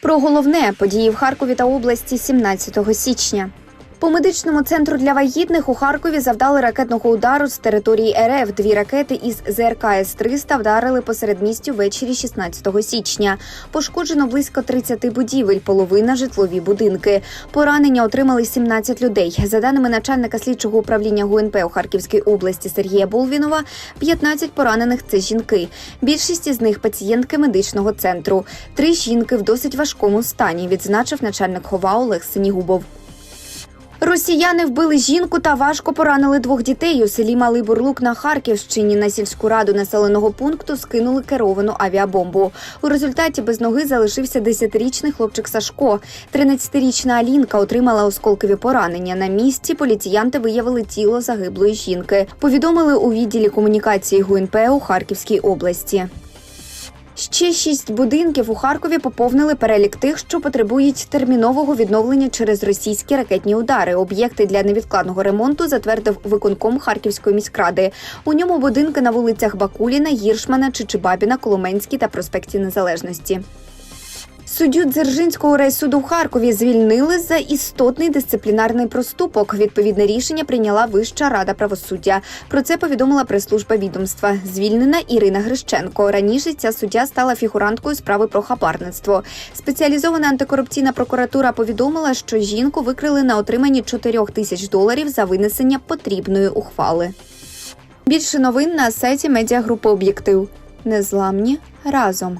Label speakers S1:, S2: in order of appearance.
S1: Про головне події в Харкові та області 17 січня. По медичному центру для вагітних у Харкові завдали ракетного удару з території РФ. Дві ракети із ЗРК С-300 вдарили посеред містю ввечері 16 січня. Пошкоджено близько 30 будівель, половина житлові будинки. Поранення отримали 17 людей. За даними начальника слідчого управління ГУНП у Харківській області Сергія Болвінова, 15 поранених це жінки. Більшість із них пацієнтки медичного центру. Три жінки в досить важкому стані, відзначив начальник ХОВА Олег Синігубов. Росіяни вбили жінку та важко поранили двох дітей у селі Малий Бурлук на Харківщині. На сільську раду населеного пункту скинули керовану авіабомбу. У результаті без ноги залишився 10-річний хлопчик Сашко. 13-річна Алінка отримала осколкові поранення. На місці поліціянти виявили тіло загиблої жінки. Повідомили у відділі комунікації ГУНП у Харківській області. Ще шість будинків у Харкові поповнили перелік тих, що потребують термінового відновлення через російські ракетні удари. Об'єкти для невідкладного ремонту затвердив виконком Харківської міськради. У ньому будинки на вулицях Бакуліна, Гіршмана, Чичибабіна, Коломенській та проспекті Незалежності. Суддю Дзержинського райсуду в Харкові звільнили за істотний дисциплінарний проступок. Відповідне рішення прийняла Вища рада правосуддя. Про це повідомила прес-служба відомства. Звільнена Ірина Грищенко. Раніше ця суддя стала фігуранткою справи про хабарництво. Спеціалізована антикорупційна прокуратура повідомила, що жінку викрили на отриманні 4 тисяч доларів за винесення потрібної ухвали. Більше новин на сайті медіагрупи Об'єктив. Незламні разом.